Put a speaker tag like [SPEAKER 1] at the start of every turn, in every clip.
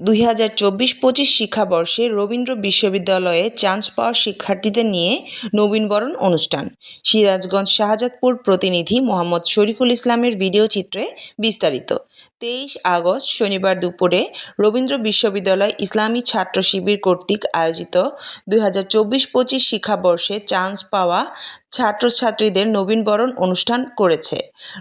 [SPEAKER 1] দুই হাজার চব্বিশ পঁচিশ শিক্ষাবর্ষে রবীন্দ্র বিশ্ববিদ্যালয়ে চান্স পাওয়া শিক্ষার্থীদের নিয়ে নবীনবরণ অনুষ্ঠান। সিরাজগঞ্জ শাহজাদপুর প্রতিনিধি মোহাম্মদ শরীফুল ইসলামের ভিডিও চিত্রে বিস্তারিত। তেইশ আগস্ট শনিবার দুপুরে রবীন্দ্র বিশ্ববিদ্যালয় ইসলামী ছাত্র শিবির কর্তৃক আয়োজিত দুই হাজার চব্বিশ পঁচিশ শিক্ষাবর্ষে চান্স পাওয়া ছাত্রছাত্রীদের নবীনবরণ অনুষ্ঠান করেছে।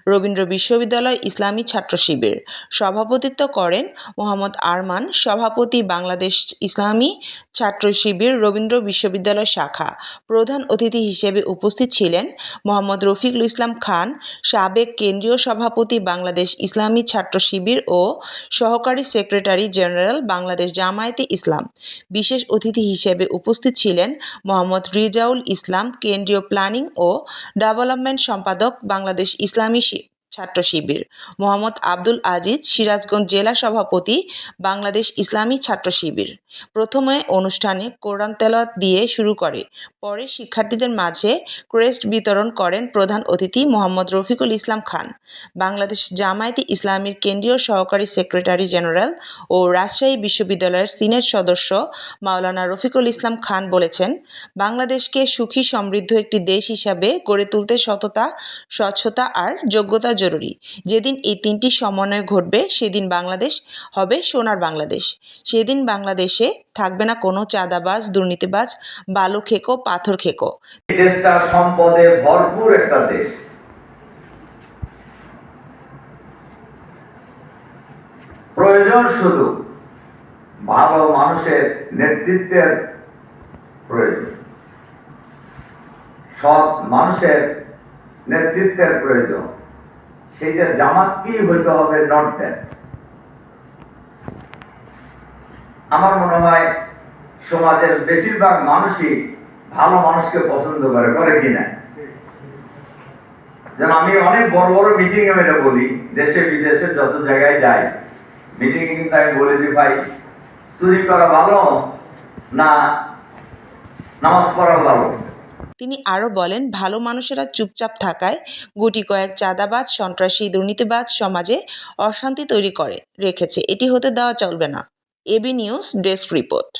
[SPEAKER 1] রবীন্দ্র বিশ্ববিদ্যালয় ইসলামী ছাত্র শিবির। সভাপতিত্ব করেন মোহাম্মদ আরমান, সভাপতি বাংলাদেশ ইসলামী ছাত্র শিবির রবীন্দ্র বিশ্ববিদ্যালয় শাখা। প্রধান অতিথি হিসেবে উপস্থিত ছিলেন মোহাম্মদ রফিকুল ইসলাম খান, সাবেক কেন্দ্রীয় সভাপতি বাংলাদেশ ইসলামী ছাত্র শিবির ও সহকারী সেক্রেটারি জেনারেল বাংলাদেশ জামায়াতে ইসলাম। বিশেষ অতিথি হিসেবে উপস্থিত ছিলেন মোহাম্মদ রিজাউল ইসলাম, কেন্দ্রীয় প্ল্যানিং ও ডেভেলপমেন্ট সম্পাদক বাংলাদেশ ইসলামী ছাত্র শিবির। মোহাম্মদ আব্দুল আজিজ সিরাজগঞ্জ জেলা সভাপতি, বাংলাদেশ ইসলামী ছাত্র শিবির। প্রথমে অনুষ্ঠানে কোরআন তেলাওয়াত দিয়ে শুরু করে। পরে শিক্ষার্থীদের মাঝে ক্রেস্ট বিতরণ করেন প্রধান অতিথি মোহাম্মদ রফিকুল ইসলাম খান। বাংলাদেশ জামায়াতে ইসলামীর কেন্দ্রীয় সহকারী সেক্রেটারি জেনারেল ও রাজশাহী বিশ্ববিদ্যালয়ের সিনেট সদস্য মাওলানা রফিকুল ইসলাম খান বলেছেন, বাংলাদেশকে সুখী সমৃদ্ধ একটি দেশ হিসাবে গড়ে তুলতে সততা, স্বচ্ছতা আর যোগ্যতা জরুরি। যেদিন এই তিনটি সমন্বয় ঘটবে, সেদিন বাংলাদেশ হবে সোনার বাংলাদেশ। সেদিন বাংলাদেশে থাকবে না কোনো চাঁদাবাজ, দুর্নীতিবাজ বালু খেকো পাথর খেকো
[SPEAKER 2] সম্পদে ভরপুর একটা দেশ। প্রয়োজন শুধু ভালো মানুষের নেতৃত্বের প্রয়োজন। সৎ মানুষের নেতৃত্বের প্রয়োজন। সেইটা জামাতকেই হইতে হবে নট দেন আমার মনে হয় সমাজের বেশিরভাগ মানুষই ভালো মানুষকে পছন্দ করে করে কিনা যেন আমি অনেক বড় বড় মিটিং এ এটা বলি, দেশে বিদেশে যত জায়গায় যাই মিটিং এ কিন্তু আমি বলে দিই, ভাই, চুরি করা ভালো না, নামাজ পড়া ভালো?
[SPEAKER 1] তিনি আরও বলেন, ভালো মানুষেরা চুপচাপ থাকায় গুটি কয়েক চাঁদাবাজ, সন্ত্রাসী, দুর্নীতিবাজ সমাজে অশান্তি তৈরি করে, রেখেছে। এটি হতে দেওয়া চলবে না। AB news desk report.